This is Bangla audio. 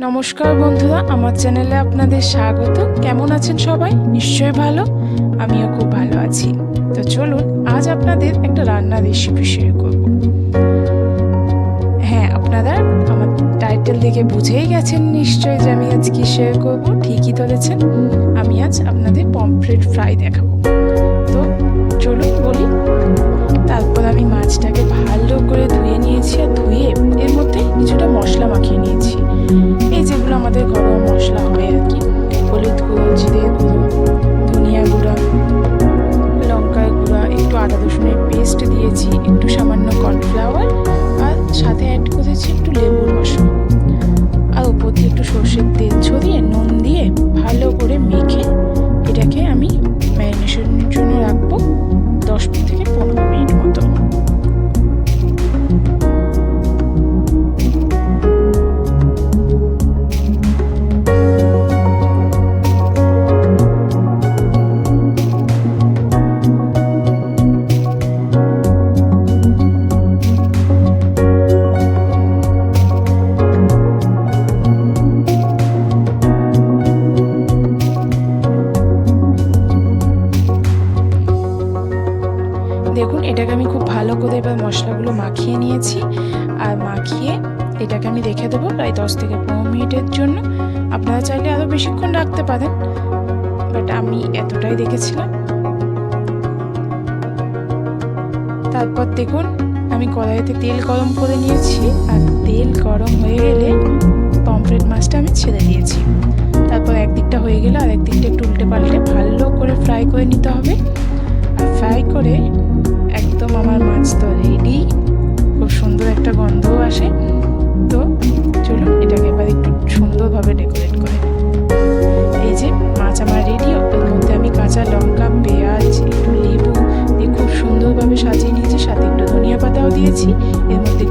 নমস্কার বন্ধুরা, আমার চ্যানেলে আপনাদের স্বাগত। কেমন আছেন সবাই? নিশ্চয়ই ভালো। আমিও খুব ভালো আছি। তো চলুন, আজ আপনাদের একটা রান্নার রেসিপি শেয়ার করব। হ্যাঁ আপনারা আমার টাইটেল দেখে বুঝেই গেছেন নিশ্চয়ই যে আমি আজ কি শেয়ার করব। ঠিকই ধরেছেন। আমি আজ আপনাদের পমফ্রেট ফ্রাই দেখাবো। তো চলুন বলি। তারপর আমি মাছটাকে ভালো করে ধুয়ে নিয়েছি আর ধুয়ে এর মধ্যে কিছুটা মশলা মাখিয়ে নিয়েছি। আদা রসুনের পেস্ট দিয়েছি, একটু সামান্য কর্নফ্লাওয়ার আর সাথে অ্যাড করেছি একটু লেবুর রস আর উপর দিয়ে একটু সর্ষের তেল ছড়িয়ে নুন দিয়ে ভালো করে দেখুন, এটাকে আমি খুব ভালো করে এবার মশলাগুলো মাখিয়ে নিয়েছি। আর মাখিয়ে এটাকে আমি রেখে দেবো প্রায় দশ থেকে পনেরো মিনিটের জন্য। আপনারা চাইলে আরও বেশিক্ষণ রাখতে পারেন, বাট আমি এতটাই দেখেছিলাম। তারপর দেখুন, আমি কড়াইতে তেল গরম করে নিয়েছি। আর তেল গরম হয়ে গেলে পমফ্রেট মাছটা আমি ছেড়ে দিয়েছি। তারপর একদিকটা হয়ে গেলে আর একদিকটা একটু উল্টে পাল্টে ভালো করে ফ্রাই করে নিতে হবে। ফ্রাই করে একদম আমার মাছ তো রেডি। খুব সুন্দর একটা গন্ধও আসে। তো চলুন, এটাকে এবার একটু সুন্দরভাবে ডেকোরেট করে এই যে মাছ আমার রেডি ওর মধ্যে আমি কাঁচা লঙ্কা, পেঁয়াজ, একটু লেবু দিয়ে খুব সুন্দরভাবে সাজিয়ে নিয়েছি। সাথে একটু ধনিয়া পাতাও দিয়েছি। এর মধ্যে